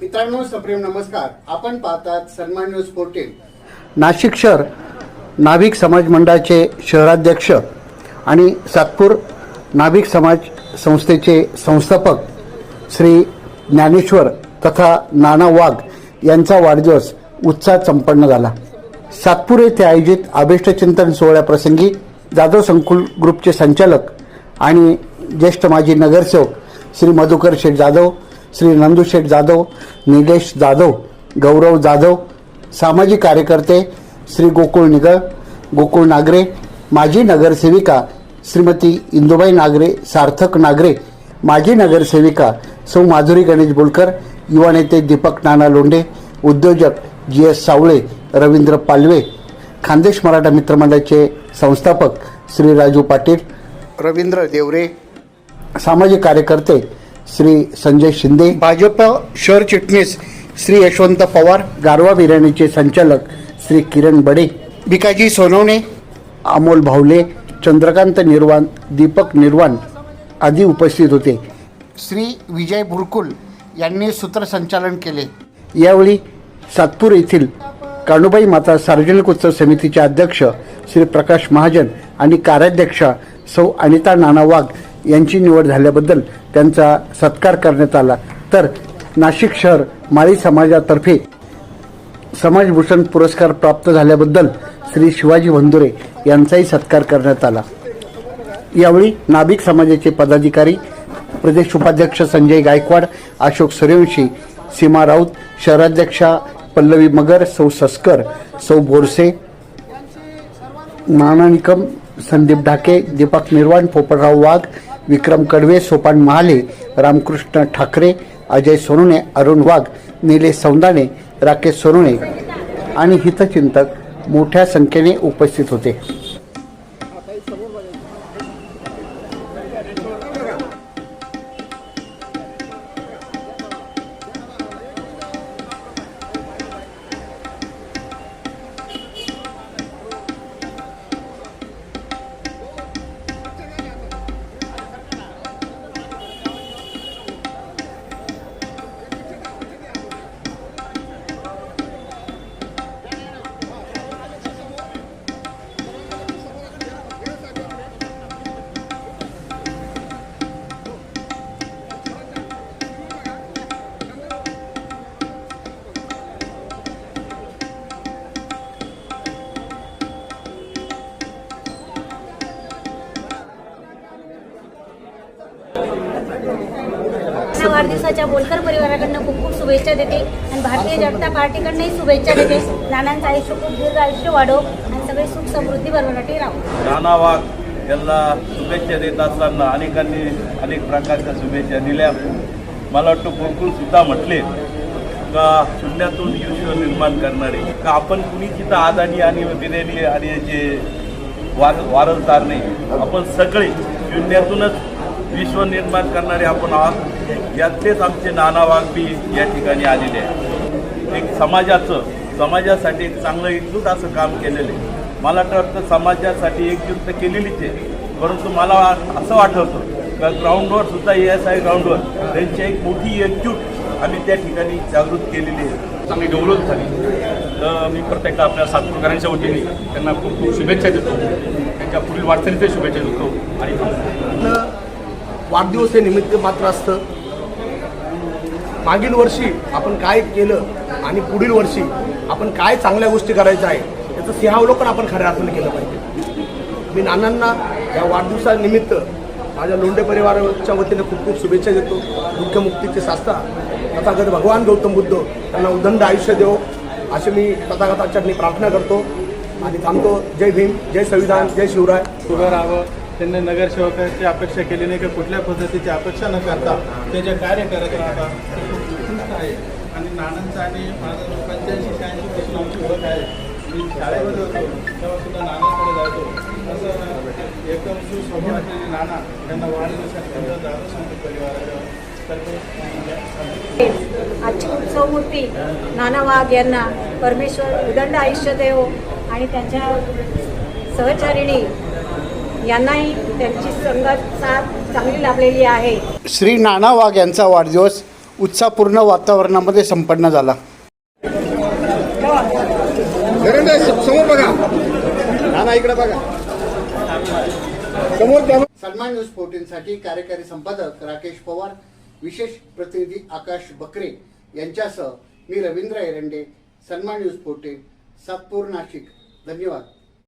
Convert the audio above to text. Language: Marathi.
मित्रांनो सप्रेम नमस्कार. आपण पाहतात सन्मान न्यूज फोर्टीन नाशिक शहर नाभिक समाज मंडळाचे शहराध्यक्ष आणि सातपूर नाभिक समाज संस्थेचे संस्थापक श्री ज्ञानेश्वर तथा नाना वाघ यांचा वाढदिवस उत्साहात संपन्न झाला. सातपूर येथे आयोजित अभिष्टचिंतन सोहळ्याप्रसंगी जाधव संकुल ग्रुपचे संचालक आणि ज्येष्ठ माजी नगरसेवक श्री मधुकर शेठ जाधव श्री नंदू शेठ जाधव निलेश जाधव गौरव जाधव सामाजिक कार्यकर्ते श्री गोकुळ निगळ गोकुळ नागरे माजी नगरसेविका श्रीमती इंदुबाई नागरे सार्थक नागरे माजी नगरसेविका सौ माधुरी गणेश बोलकर युवा नेते दीपक नाना लोंढे उद्योजक जी एस सावळे रवींद्र पालवे खानदेश मराठा मित्रमंडळाचे संस्थापक श्री राजू पाटील रवींद्र देवरे सामाजिक कार्यकर्ते श्री संजय शिंदे भाजप शहर चिटणीस श्री यशवंत पवार गारवा बिर्याणीचे संचालक श्री किरण बडे भिकाजी सोनवणे अमोल भावले चंद्रकांत निर्वाण दीपक निर्वाण आदी उपस्थित होते. श्री विजय बुरकुल यांनी सूत्रसंचालन केले. यावेळी सातपूर येथील कानुबाई माता सार्वजनिक उत्सव समितीचे अध्यक्ष श्री प्रकाश महाजन आणि कार्याध्यक्षा सौ अनिता नाना वाघ यांची निवड झाल्याबद्दल त्यांचा सत्कार करण्यात आला. तर नाशिक शहर माळी समाजातर्फे समाजभूषण पुरस्कार प्राप्त झाल्याबद्दल श्री शिवाजी भंदुरे यांचाही सत्कार करण्यात आला. यावेळी नाभिक समाजाचे पदाधिकारी प्रदेश उपाध्यक्ष संजय गायकवाड अशोक सूर्यवंशी सीमा राऊत शहराध्यक्षा पल्लवी मगर सौ सस्कर सौ बोरसे नाना निकम संदीप ढाके दीपक निर्वाण पोपटराव वाघ विक्रम कडवे सोपान महाले रामकृष्ण ठाकरे अजय सोनुणे अरुण वाघ निलेश सौंदाणे राकेश सोनुणे आणि हितचिंतक मोठ्या संख्येने उपस्थित होते. वाढदिवसाच्या बोलकर परिवाराकडनं खूप खूप शुभेच्छा देते. आणि भारतीय जनता पार्टीकडनंही शुभेच्छा देते. नानांचं आयुष्य खूप दीर्घ आयुष्य वाढो आणि सगळे सुख समृद्धी बरोबरसाठी राहू. नाना वाघ यांना शुभेच्छा देत असताना अनेकांनी अनेक प्रकारच्या शुभेच्छा दिल्या. मला वाटतं गोकुळ सुद्धा म्हटले का शून्यातून युष्य निर्माण करणारे का आपण कुणी तिथं आदानी आणि बिर्याणी आणि याचे वार वारसदार नाही. आपण सगळे शून्यातूनच विश्व निर्माण करणारे आपण आहात. यातलेच आमचे नाना वाघ बी या ठिकाणी आलेले आहे एक समाजाचं समाजासाठी एक चांगलं एकजूट असं काम केलेलं आहे. मला तर वाटतं समाजासाठी एकजूट तर केलेलीच आहे. परंतु मला असं वाटतं का ग्राउंडवर सुद्धा ए एस आय ग्राउंडवर त्यांची एक मोठी एकजूट आम्ही त्या ठिकाणी जागृत केलेली आहे. चांगली डेव्हलप झाली. तर मी प्रत्येक आपल्या सातपूरकरांच्या वतीने त्यांना खूप खूप शुभेच्छा देतो. त्यांच्या पुढील वाटचालीचे शुभेच्छा देतो. आणि वाढदिवस हे निमित्त मात्र असतं. मागील वर्षी आपण काय केलं आणि पुढील वर्षी आपण काय चांगल्या गोष्टी करायच्या आहे याचं सिंहावलोकन आपण खऱ्या अर्थाने केलं पाहिजे. मी नानांना या वाढदिवसानिमित्त माझ्या लोंढे परिवाराच्या वतीने खूप खूप शुभेच्छा देतो. दुःखमुक्तीचे शास्त्रा तथागत भगवान गौतम बुद्ध त्यांना उदंड आयुष्य देव असे मी तथागताच्या प्रार्थना करतो. आणि थांबतो. जय भीम जय संविधान जय शिवराय. उभं राहावं त्यांनी नगरसेवकाची अपेक्षा केली नाही की कुठल्या पद्धतीची अपेक्षा न करता ते जे कार्य करत राहतात ते खूप उत्कृष्ट आहे. आणि नानांचं आणि माझं पंच्याऐंशी शहाऐंशी पासून आमची ओळख आहे. मी शाळेमध्ये होतो तेव्हा सुद्धा नानांकडे जायचो. असं एकदम सुस्वभाव असलेले नाना त्यांना वाढदिवसानिमित्त जातो सांगतो परिवाराच्या तर्फे आजची उत्सवमूर्ती नाना वाघ यांना परमेश्वर उदंड आयुष्य देव आणि त्यांच्या सहचारिणी यांनाही त्यांची संगत साथ चांगली लाभलेली आहे. श्री नाना वाघ यांचा वाढदिवस उत्साहपूर्ण वातावरणामध्ये संपन्न झाला. समोर बघा. नाना इकडे बघा. समोर सन्मान न्यूज फोर्टीनसाठी कार्यकारी संपादक राकेश पवार विशेष प्रतिनिधी आकाश बकरे यांच्यासह मी रवींद्र एरंडे सन्मान न्यूज फोर्टीन सातपूर नाशिक. धन्यवाद.